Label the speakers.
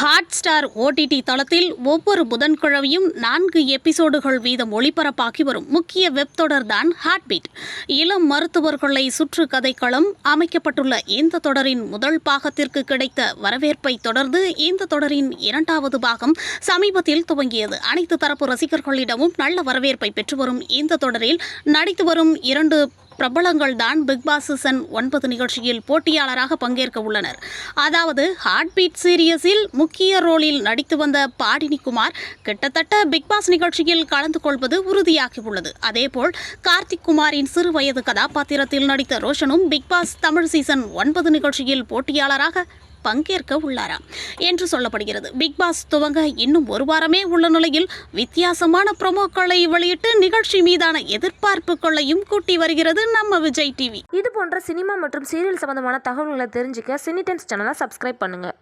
Speaker 1: High hot star OTT தளத்தில் ஒவ்வொரு புதன்கிழமையும் நான்கு எபிசோடுகள் வீதம் ஒளிபரப்பாகி வரும். முக்கிய வெப் தொடர் தான் ஹார்ட்பீட் இளம் மருத்துவர்களை சுற்று கதைக்களம் அமைக்கப்பட்டுள்ள இந்த தொடரின் முதல் பாகத்திற்கு கிடைத்த வரவேற்பை தொடர்ந்து இந்த தொடரின் இரண்டாவது பாகம் சமீபத்தில் துவங்கியது. அனைத்து தரப்பு ரசிகர்களிடமும் நல்ல வரவேற்பை பெற்று வரும் இந்த தொடரில் நடித்து வரும் இரண்டு பிரபலங்கள் தான் பிக்பாஸ் சீசன் ஒன்பது நிகழ்ச்சியில் போட்டியாளராக பங்கேற்க உள்ளனர். அதாவது ஹார்ட் பீட் சீரியஸில் முக்கிய ரோலில் நடித்து வந்த பாடினி குமார் கிட்டத்தட்ட பிக்பாஸ் நிகழ்ச்சியில் கலந்து கொள்வது உறுதியாகியுள்ளது. அதேபோல் கார்த்திக் குமாரின் சிறு வயது கதாபாத்திரத்தில் நடித்த ரோஷனும் பிக்பாஸ் தமிழ் சீசன் ஒன்பது நிகழ்ச்சியில் போட்டியாளராக பங்கேற்க உள்ளாராம் என்று சொல்லப்படுகிறது. பிக் பாஸ் துவங்க இன்னும் ஒரு வாரமே உள்ள நிலையில் வித்தியாசமான ப்ரோமோக்களை வெளியிட்டு நிகழ்ச்சி மீதான எதிர்பார்ப்புகளையும் கூட்டி வருகிறது நம்ம விஜய் டிவி.
Speaker 2: இது போன்ற சினிமா மற்றும் சீரியல் சம்பந்தமான தகவல்களை தெரிஞ்சுக்க சினி டைம்ஸ் சேனலை சப்ஸ்கிரைப் பண்ணுங்கள்